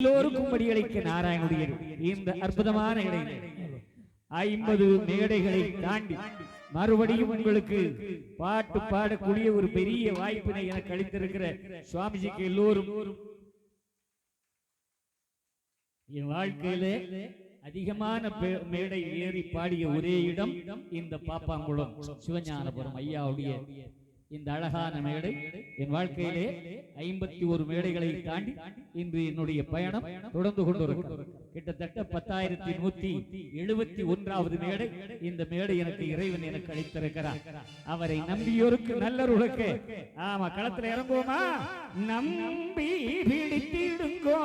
எல்லோருக்கும் படியளிக்க நாராயணுடையர் இந்த அற்புதமான இடையில ஐம்பது மேடைகளை தாண்டி மறுபடியும் உங்களுக்கு பாட்டு பாடக்கூடிய ஒரு பெரிய வாய்ப்பினை எனக்கு அளித்திருக்கிற சுவாமிஜிக்கு எல்லோரும். என் வாழ்க்கையிலே அதிகமான மேடை ஏறி பாடிய ஒரே இடம் இந்த பாப்பாங்குளம் சிவஞானபுரம் ஐயாவுடைய இந்த அழகான மேடை என் வாழ்க்கையிலே ஐம்பத்தி ஒரு மேடைகளை தாண்டி இன்று என்னுடைய பயணம் தொடர்ந்து கொண்டிருக்கிறது. கிட்டத்தட்ட பத்தாயிரத்தி நூத்தி எழுபத்தி ஒன்றாவது மேடை இந்த மேடை எனக்கு இறைவன் எனக்கு அளித்திருக்கிறார். அவரை நம்பியோருக்கு நல்லருளுக்கு ஆமா களத்துல இறங்குவோமா? நம்பி பிடித்திடுங்கோ.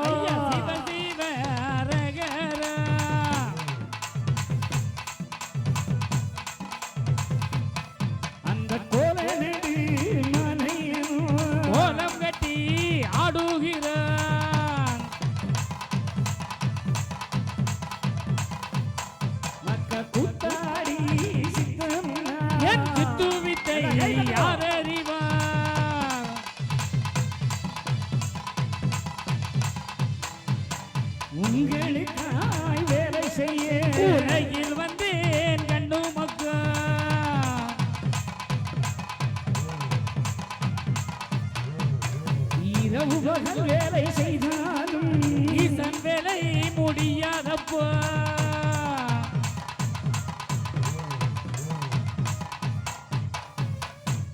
உங்களுக்காய் வேலை செய்ய உலகில் வந்தேன் கண்ணு மக்கா. இரவு பகல் வேலை செய்தாலும் ஈசன் வேலை முடியாதப்பா.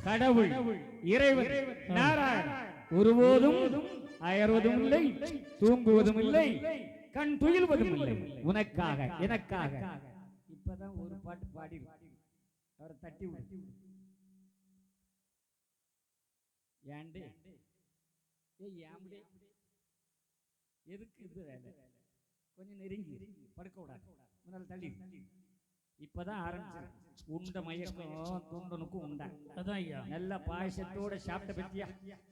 கடவுள் இறைவன் நாராயணன். ஒருபோதும் அயர்வதும் இல்லை தூங்குவதும் இல்லை கண் துயில்வதும் இல்லை உனக்காக எனக்காக. இப்பதான் ஒரு பாட்டு பாடி அவரை தட்டி விட்டு ஏண்டு எதுக்கு இது வேலை? கொஞ்சம் நெருங்கி படுக்க விடாது. முன்னால தள்ளி இப்பதான் ஆரம்பிச்சிருக்கு. உண்ட மயக்கம் தொண்டனுக்கும் உண்டா. அதான் ஐயா நல்ல பாயசத்தோட சாப்பிட்ட பத்தியா?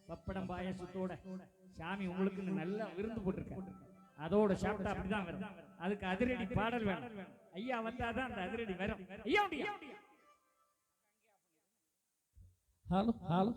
பப்படம் பாயசத்தோட. சாமி உங்களுக்கு நல்ல விருந்து போட்டிருக்க அதோட சாப்பிட்டா அப்படிதான் வரும். அதுக்கு அதிரடி பாடல் வேணும். ஐயா வந்தாதான் அந்த அதிரடி வரும். ஐயா ஹலோ ஹலோ.